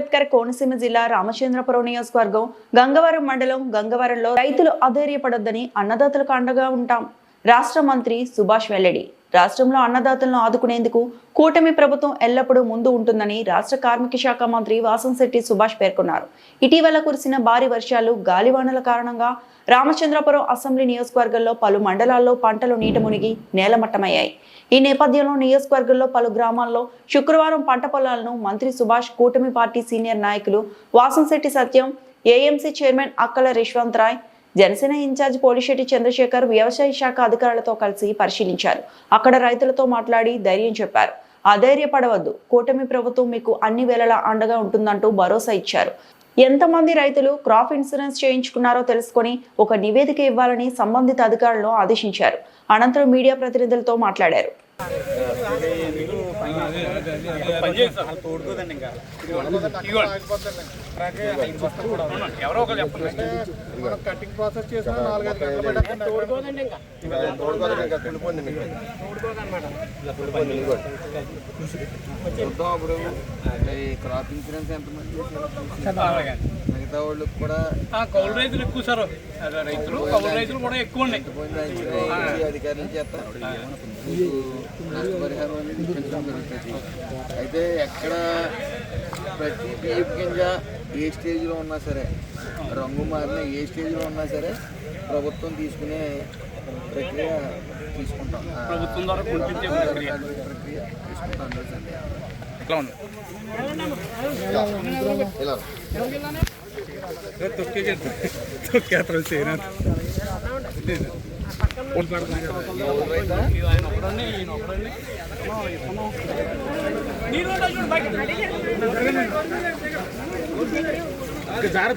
అంబేద్కర్ కోనసీమ జిల్లా రామచంద్రపురం నియోజకవర్గం గంగవరం మండలం గంగవరంలో రైతులు అధైర్యపడొద్దని అన్నదాతలకు అండగా ఉంటాం. రాష్ట్ర మంత్రి సుభాష్ వెల్లడి. రాష్ట్రంలో అన్నదాతలను ఆదుకునేందుకు కూటమి ప్రభుత్వం ఎల్లప్పుడూ ముందు ఉంటుందని రాష్ట్ర కార్మిక శాఖ మంత్రి వాసంశెట్టి సుభాష్ పేర్కొన్నారు. ఇటీవల కురిసిన భారీ వర్షాలు గాలివానల కారణంగా రామచంద్రపురం అసెంబ్లీ నియోజకవర్గంలో పలు మండలాల్లో పంటలు నీట మునిగి నేలమట్టమయ్యాయి. ఈ నేపథ్యంలో నియోజకవర్గంలో పలు గ్రామాల్లో శుక్రవారం పంట పొలాలను మంత్రి సుభాష్ కూటమి పార్టీ సీనియర్ నాయకులు Vasamsetti Satyam AMC chairman Akkala Rishwanth Rai Janasena in charge Polisetti Chandrasekhar వ్యవసాయ శాఖ అధికారులతో కలిసి పరిశీలించారు. అక్కడ రైతులతో మాట్లాడి ధైర్యం చెప్పారు. అధైర్యపడవద్దు. కూటమి ప్రభుత్వం మీకు అన్ని వేళలా అండగా ఉంటుందంటూ భరోసా ఇచ్చారు. ఎంతమంది రైతులు క్రాప్ ఇన్సూరెన్స్ చేయించుకున్నారో తెలుసుకొని ఒక నివేదిక ఇవ్వాలని సంబంధిత అధికారులను ఆదేశించారు. అనంతరం మీడియా ప్రతినిధులతో మాట్లాడారు. తోడుకోదండి ఇంకా ఎవరో ఒకరు చెప్పండి మనం కటింగ్ ప్రాసెస్ చేసిన నాలుగైదు గంటలు పట్టేస్తుంది తోడుకోదండి ఇంకా చూద్దాం అప్పుడు ఈ క్రాప్ ఇన్సూరెన్స్ ఎంతమంది చేశారు? మిగతా వాళ్ళకి కూడా కౌలు రైతులు ఎక్కువ సార్ రైతులు కౌలు రైతులు కూడా ఎక్కువ ఉన్నాయి. అధికారుల మీకు నష్టపరిహారం అనేది పెంచడం జరుగుతుంది అయితే ఎక్కడ ప్రతి బియ్యపు గింజ ఏ స్టేజ్లో ఉన్నా సరే రంగు మారిన ఏ స్టేజ్లో ఉన్నా సరే ప్రభుత్వం తీసుకునే ప్రక్రియ తీసుకుంటాం. ప్రభుత్వం ద్వారా ప్రక్రియ. తీసుకుంటాం ఎట్లా ఉంది? నీరు బయట